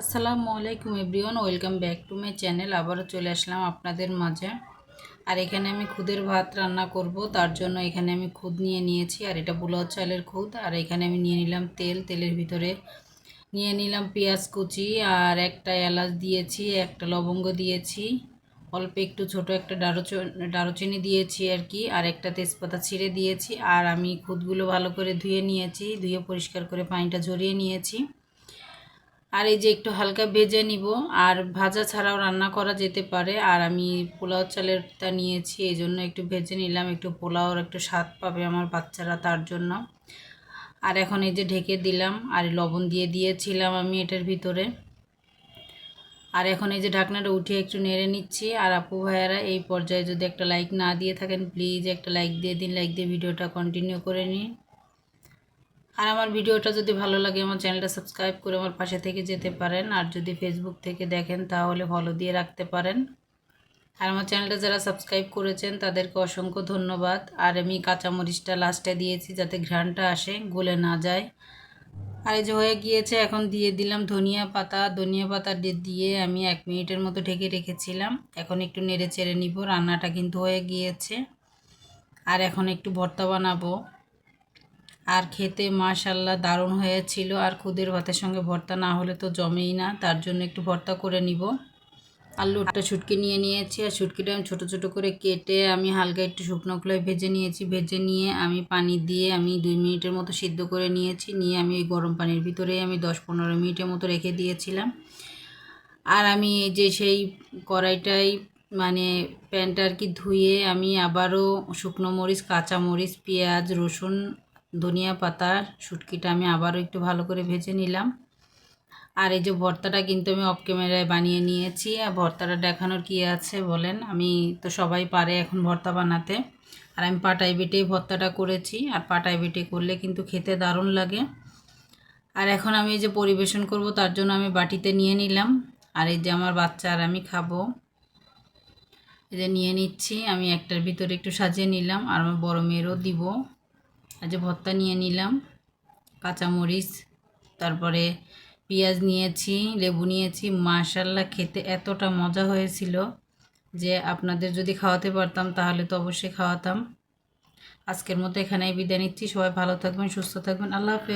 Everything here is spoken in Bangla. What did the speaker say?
আসসালামু আলাইকুম everyone, welcome back to my channel. আবারও চলে আসলাম আপনাদের মাঝে। আর এখানে আমি খুদের ভাত রান্না করব, তার জন্য এখানে আমি খুদ নিয়ে নিয়েছি, আর এটা পোলাও চালের খুদ। আর এখানে আমি নিয়ে নিলাম তেল, তেলের ভিতরে নিয়ে নিলাম পেঁয়াজ কুচি, আর একটা এলাচ দিয়েছি, একটা লবঙ্গ দিয়েছি, অল্প একটু ছোট একটা দারুচ দারুচিনি দিয়েছি আর কি, আর একটা তেজপাতা ছিঁড়ে দিয়েছি। আর আমি খুদগুলো ভালো করে ধুয়ে নিয়েছি, ধুয়ে পরিষ্কার করে পানিটা ঝরিয়ে নিয়েছি। আর এই যে একটু হালকা ভেজে নিব, আর ভাজা ছাড়াও রান্না করা যেতে পারে। আর আমি পোলাও চালেরটা নিয়েছি, এই জন্য একটু ভেজে নিলাম। একটু পোলাওর একটু স্বাদ পাবে আমার বাচ্চারা তার জন্য। আর এখন এই যে ঢেকে দিলাম, আর লবণ দিয়ে দিয়েছিলাম আমি এটার ভিতরে। আর এখন এই যে ঢাকনাটা উঠিয়ে একটু নেড়ে নিচ্ছি। আর আপু ভাইয়ারা, এই পর্যায়ে যদি একটা লাইক না দিয়ে থাকেন প্লিজ একটা লাইক দিয়ে দিন। লাইক দিয়ে ভিডিওটা কন্টিনিউ করে নিন। আর আমার ভিডিওটা যদি ভালো লাগে, আমার চ্যানেলটা সাবস্ক্রাইব করে আমার পাশে থেকে যেতে পারেন। আর যদি ফেসবুক থেকে দেখেন, তাহলে ফলো দিয়ে রাখতে পারেন। আর আমার চ্যানেলটা যারা সাবস্ক্রাইব করেছেন, তাদেরকে অসংখ্য ধন্যবাদ। আর আমি কাঁচামরিচটা লাস্টে দিয়েছি যাতে ঘ্রাণটা আসে, গলে না যায়। আর এই যে হয়ে গিয়েছে, এখন দিয়ে দিলাম ধনিয়া পাতা। ধনিয়া পাতা দিয়ে আমি এক মিনিটের মতো ঢেকে রেখেছিলাম। এখন একটু নেড়ে চেড়ে নিব, রান্নাটা কিন্তু হয়ে গিয়েছে। আর এখন একটু ভর্তা বানাবো। আর খেতে মাশাল্লাহ দারুণ হয়েছিল। আর খুদের ভাতের সঙ্গে ভর্তা না হলে তো জমেই না, তার জন্য একটু ভর্তা করে নিব। আলুটা ছুটকি নিয়ে নিয়েছি, আর ছুটকিটা আমি ছোটো ছোটো করে কেটে আমি হালকা একটু শুকনো খোলায় ভেজে নিয়েছি। ভেজে নিয়ে আমি পানি দিয়ে আমি দুই মিনিটের মতো সিদ্ধ করে নিয়েছি। নিয়ে আমি ওই গরম পানির ভিতরেই আমি দশ পনেরো মিনিটের মতো রেখে দিয়েছিলাম। আর আমি এই যে সেই কড়াইটাই মানে প্যানটা আর কি ধুয়ে আমি আবারও শুকনো মরিচ, কাঁচা মরিচ, পেঁয়াজ, রসুন ধনিয়া পাতার শুটকিটা আমি আবারও একটু ভালো করে ভেজে নিলাম। আর এই যে ভর্তাটা কিন্তু আমি অফ ক্যামেরায় বানিয়ে নিয়েছি। আর ভর্তাটা দেখানোর কি আছে বলেন? আমি তো সবাই পারে এখন ভর্তা বানাতে। আর আমি পাটাই বেটেই ভর্তাটা করেছি। আর পাটাই বেটে করলে কিন্তু খেতে দারুণ লাগে। আর এখন আমি এই যে পরিবেশন করব, তার জন্য আমি বাটিতে নিয়ে নিলাম। আর এই যে আমার বাচ্চা আর আমি খাব। এই যে নিয়ে নিচ্ছি। আমি একটার ভিতরে একটু সাজিয়ে নিলাম। আর আমার বড়ো মেয়েরও দিব। যে ভর্তা নিয়ে নিলাম, কাঁচামরিচ, তারপরে পেঁয়াজ নিয়েছি, লেবু নিয়েছি। মাশাল্লাহ খেতে এতটা মজা হয়েছিল যে আপনাদের যদি খাওয়াতে পারতাম তাহলে তো অবশ্যই খাওয়াতাম। আজকের মতো এখানেই বিদায় নিচ্ছি। সবাই ভালো থাকবেন, সুস্থ থাকবেন। আল্লাহ হাফেজ।